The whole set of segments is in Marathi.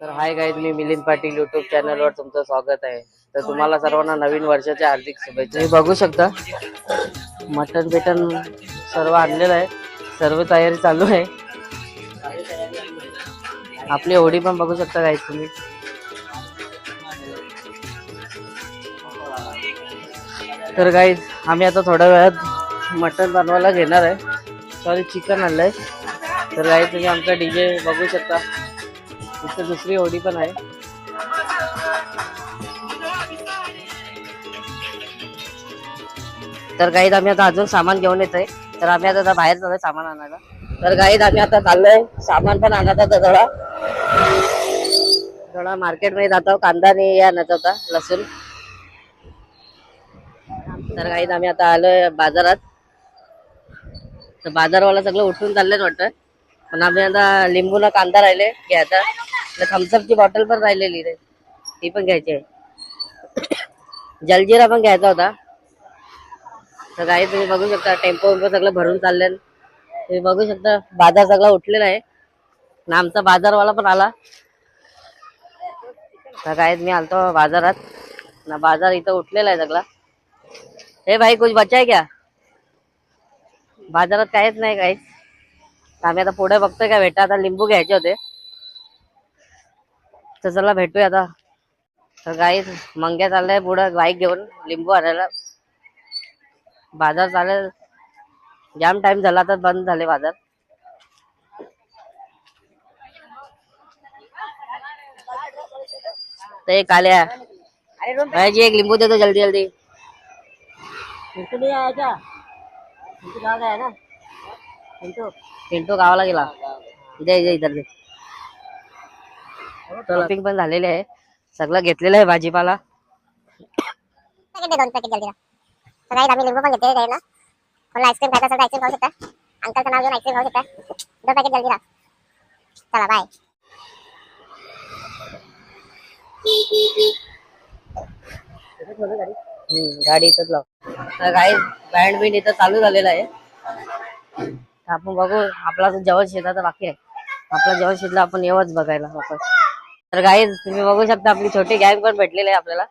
तर हाय गाईज मी मिलिंद पाटील युट्यूब चॅनलवर तुमचं स्वागत आहे. तर तुम्हाला सर्वांना नवीन वर्षाच्या हार्दिक शुभेच्छा. तुम्ही बघू शकता मटन बिटन सर्व आणलेलं आहे. सर्व तयारी चालू आहे. आपली होडी पण बघू शकता गाईज तुम्ही. तर गाईज आम्ही आता थोड्या वेळात मटन बनवायला घेणार आहे. सॉरी चिकन आणलंय. तर गाईज तुम्ही आमचा डीजे बघू शकता. इथं दुसरी होडी पण आहे. तर गाईत आम्ही आता अजून सामान घेऊन येतोय. तर आम्ही आता आता बाहेर चाललोय सामान आणायला. तर गाईत आम्ही आता चाललोय. सामान पण आणत होता थोडा थोडा मार्केटमध्ये जातो. कांदा नाही हे आणत होता लसूण. तर गाईत आम्ही आता आलोय बाजारात. तर बाजारवाला सगळं उठून चाललंय वाटतं. पण आम्ही आता लिंबूला कांदा राहिले. घ्यायचा. थम्सअपची बॉटल पण राहिलेली रे. ती पण घ्यायची आहे. जलजिरा पण घ्यायचा होता. तर काही तुम्ही बघू शकता टेम्पो वेम्पो सगळं भरून चालले तुम्ही बघू शकता बाजार सगळा उठलेला आहे. ना आमचा बाजारवाला पण आला. तर काय मी आलतो बाजारात. ना बाजार इथं उठलेला आहे सगळा. हे भाई कुछ बचा क्या? बाजारात काहीच नाही काहीच आम्ही आता पुढे बघतोय का भेटा आता लिंबू घ्यायचे होते. तर चला भेटूया आता. तर गाई मंग्या चाललाय पुढं बाईक घेऊन लिंबू आणायला. बाजार चालेल. जाम टाइम झाला तर बंद झाले बाजार. ते काल्या भाईजी एक लिंबू दे दो जल्दी. जल्दी पिंटू गावाला गेला. दे दे इधर दे शॉपिंग पण झालेली आहे. सगळं घेतलेलं आहे भाजीपाला. दोन पॅकेट जल्दी काही आम्ही लिंबू पण घेतले द्यायला कोणाला आईस्क्रीम खायचं असेल आईस्क्रीम खाऊ शकता अंकलचं नाव घेऊन आईस्क्रीम खाऊ शकता दोन पॅकेट जल्दी राहा चला बाय हम्म, गाडी इथंच लाव. काही बँड बिंड इथं चालू झालेलं आहे. आपण बघू आपला जेवण शेताचं बाकी आहे. आपलं जेवण शेतला आपण येवच बघायला आपण तर काही तुम्ही बघू शकता आपली छोटी गॅंग पण भेटलेली आहे आपल्याला.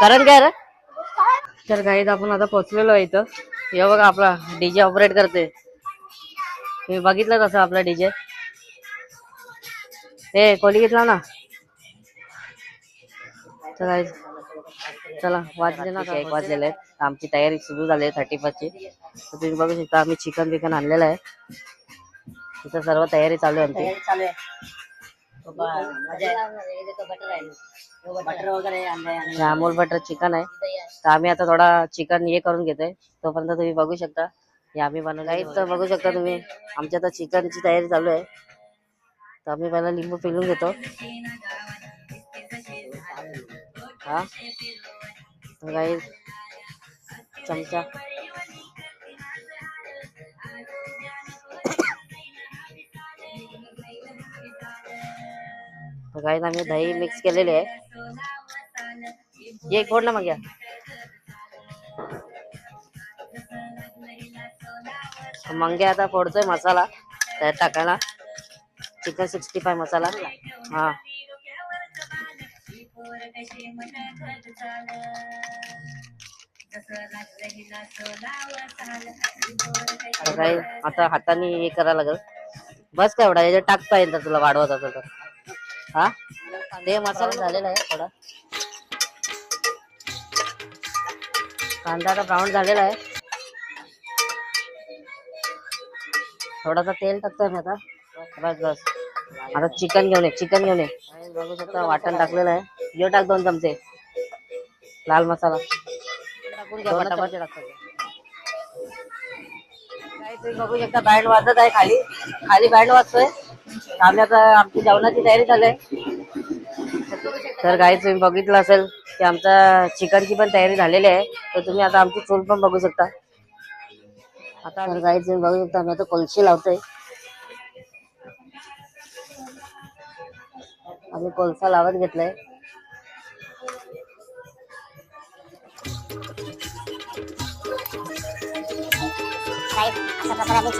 करण काय रे? तर काही आपण आता पोहोचलेलो आहे इथं. हे बघा आपला डीजे ऑपरेट करते तुम्ही बघितलं तसं आपला डीजे हे कोली घेतला ना? तर चला वाजले ना एक वाजलेले आहेत. आमची तयारी सुरू झाली आहे थर्टी ची. तर तुम्ही बघू शकता आम्ही चिकन बिकन आणलेलं आहे. तिथं सर्व तयारी चालू आहे आमची. हे अमोल बटर चिकन आहे तर आम्ही आता थोडा चिकन हे करून घेतोय तोपर्यंत तुम्ही बघू शकता हे आम्ही बनवलं तर बघू शकता तुम्ही आमची आता चिकनची तयारी चालू आहे तर आम्ही पहिला लिंबू पिळून घेतो हा काही चमचा तर काही आम्ही दही मिक्स केलेली आहे. एक फोड ना मग या. मंगे आता फोडतोय मसाला त्यात टाकायला. चिकन सिक्स्टी फाय मसाला. हा. आता हाताने हे करायला लागल. बस काय एवढा? याच्यात टाकता येईल तर तुला? वाढवत असेल तर. हा? ते मसाला झालेला आहे थोडा. कांदा आता ब्राऊन झालेला आहे. थोडासा तेल टाकतोय मी आता. बस बस. आता चिकन घेऊन ये चिकन घेऊन ये. बघू शकता वाटण टाकलेलं आहे. हे टाक दोन चमचे. लाल मसाला. टाकून घ्या टाकतो तुम्ही बघू शकता बँड वाजत आहे खाली. खाली बँड वाजतोय. आम्ही आता आमची जेवणाची तयारी झाली आहे. तर काही तुम्ही बघितलं असेल की आमच्या चिकनची पण तयारी झालेली आहे. तर तुम्ही आता आमची चूल पण बघू शकता. आता तर काही तुम्ही बघू शकता आम्ही आता कोलशी लावतोय. आम्ही कोळसा लावत घेतलाय. अशा प्रकारे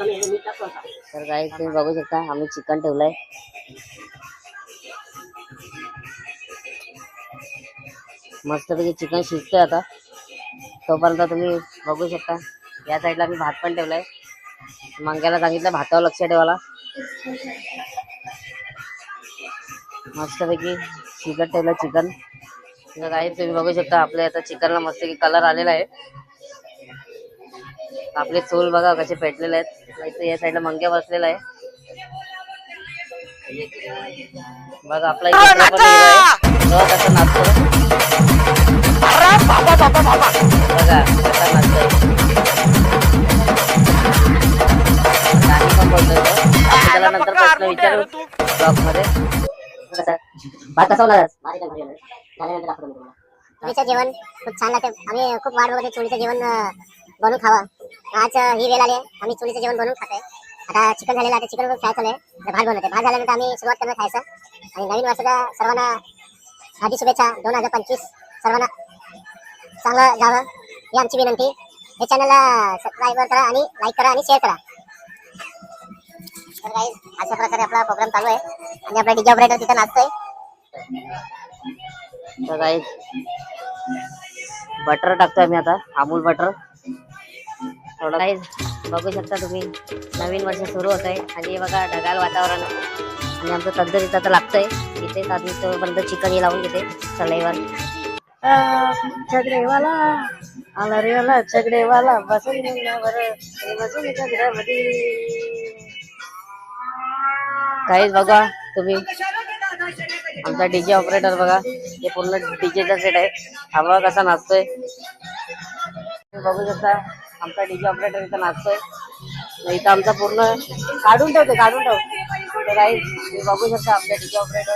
तर काय तुम्ही बघू शकता आम्ही चिकन ठेवलंय. मस्तपैकी चिकन शिजतोय आता. तोपर्यंत तुम्ही बघू शकता या साईडला मी भात पण ठेवलाय. मंग्याला सांगितलं भातावर लक्ष ठेवायला. मस्तपैकी चिकन ठेवलं चिकन काय तुम्ही बघू शकता आपल्या आता चिकनला मस्तपैकी कलर आलेला आहे. आपले चूल बघा कसे पेटलेले आहेत. या साईडला मंग्या बसलेला आहे. बघा आपला कसा नाचतो बघा कसा नाचतोय. गाणी पण बोलतोय त्याला नंतर प्रश्न विचारू ब्लॉगमध्ये जेवण खूप छान लागते. आम्ही खूप वाट बघते चोळीचं जेवण बनवून खावा. आज ही वेळ आली आहे. आम्ही चोळीचं जेवण बनवून खातोय. आता चिकन झालेलं आता चिकन फ्राय चालू आहे. भात बनवते भात झाल्यानंतर आम्ही सुरुवात करणार खायचं. आणि नवीन वर्षाचा सर्वांना हार्दिक शुभेच्छा. दोन हजार पंचवीस सर्वांना चांगलं जावं. ही आमची विनंती. हे चॅनलला सबस्क्राईब करा आणि लाईक करा आणि शेअर करा. तर काही अशा प्रकारे आपला प्रोग्राम चालू आहे. आणि आपला डीजे ऑपरेटर तिथं नाचतोय. तर काही बटर टाकतोय मी आता. अमूल बटर थोडं काही बघू शकता तुम्ही नवीन वर्ष सुरू होत आहे आणि बघा ढगाळ वातावरण. आणि आमचं तंदर इथं तर लागतंय. इथे आधी तोपर्यंत चिकन हे लावून घेते छगडेवाला आला रे वाला छगडेवाला बसून बसून काहीच बघा तुम्ही. आमचा डीजे ऑपरेटर बघा हे पूर्ण डीजेचा सेट आहे. हा बघा कसा नाचतोय. बघू शकता. आमचा डीजे ऑपरेटर इथं नाचतोय. नाही इथं आमचा पूर्ण काढून ठेवते काढून ठेव. तर काही तुम्ही बघू शकता आमचा डीजे ऑपरेटर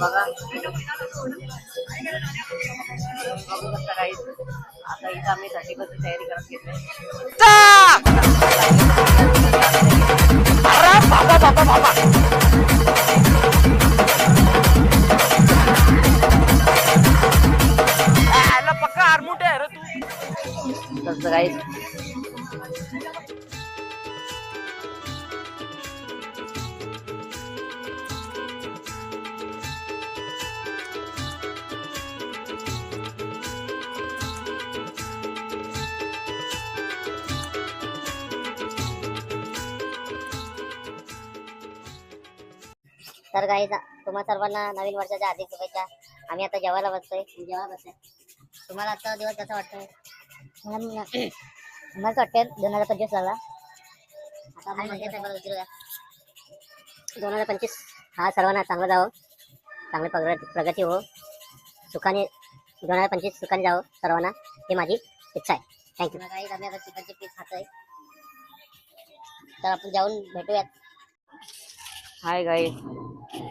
बघा. बघू शकता काही. आता इथं आम्ही थर्टी पर्सेंट तयारी करत घेतोय. पक्का तू काही तर काही तुम्हा सर्वांना नवीन वर्षाच्या हार्दिक शुभेच्छा. आम्ही आता जेवायला बसतोय. जेव्हा बसतोय. तुम्हाला आजचा दिवस कसा वाटतोय? मला वाटतंय दोन हजार पंचवीस लागला. दोन हजार पंचवीस हा सर्वांना चांगला जावं चांगली प्रगती प्रगती हो सुखाने दोन हजार पंचवीस सुखाने जावं सर्वांना. ही माझी इच्छा आहे. थँक्यू काही आम्ही आता चिकनची पीस खातोय. तर आपण जाऊन भेटूयात. हाय गाई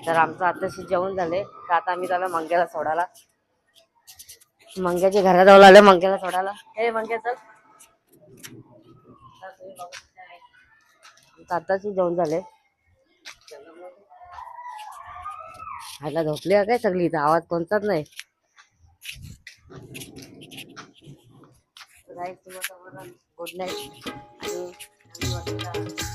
तर आमचं आताशी जेवण झाले तर आता आम्ही त्याला मंग्याला सोडायला. मंग्याच्या घराजवळ आले मंग्याला सोडायला. हे मंग्या चल. आताशी जेवण झाले. ह्याला झोपली काय सगळी इथं? आवाज कोणताच नाही. गुड नाईट आणि